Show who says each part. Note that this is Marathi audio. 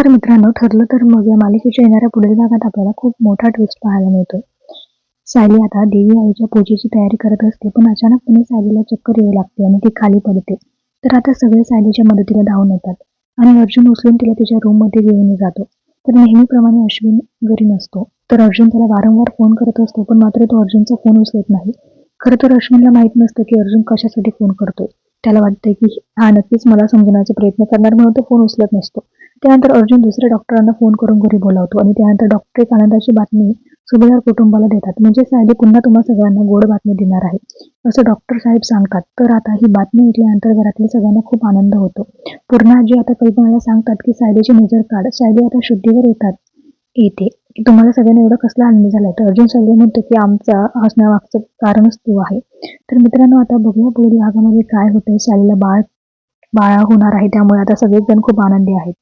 Speaker 1: नमस्कार मित्रांनो ठरलं तर मग या मालिकेच्या येणाऱ्या पुढील भागात आपल्याला खूप मोठा ट्विस्ट पाहायला मिळतो. सायली आता देवी आईच्या पूजेची तयारी करत असते पण अचानकपणे सायलीला चक्कर येऊ लागते आणि ती खाली पडते. तर आता सगळे सायलीच्या मदतीला धावून येतात आणि अर्जुन उचलून तिला तिच्या रूममध्ये घेऊन जातो. तर नेहमीप्रमाणे अश्विन घरी नसतो. तर अर्जुन त्याला वारंवार फोन करत असतो पण मात्र तो अर्जुनचा फोन उचलत नाही. खरं तर अश्विनला माहीत नसतं की अर्जुन कशासाठी फोन करतोय. त्याला वाटतंय की हा नक्कीच मला समजण्याचा प्रयत्न करणार म्हणून तो फोन उचलत नसतो. त्यानंतर अर्जुन दुसऱ्या डॉक्टरांना फोन करून घरी बोलावतो आणि त्यानंतर डॉक्टर एक आनंदाची बातमी सुभेदार कुटुंबाला देतात. म्हणजे सायली पुन्हा तुम्हा सगळ्यांना गोड बातमी देणार आहे. असं डॉक्टर साहेब सांगतात. तर आता ही बातमी ऐकल्यानंतर घरातल्या सगळ्यांना खूप आनंद होतो. पूर्ण आजी आता कल्पनाला सांगतात की सायलीची नजर काढ. सायली आता शुद्धीवर येतात. येते. तुम्हाला सगळ्यांना एवढा कसला आनंद झालाय? तर अर्जुन सगळे म्हणतो की आमचा हसण्यामागचं कारणच तो आहे. तर मित्रांनो आता बघूया पुढील भागामध्ये काय होतंय. सायलीला बाळ बाळा होणार आहे. त्यामुळे आता सगळेजण खूप आनंदी आहेत.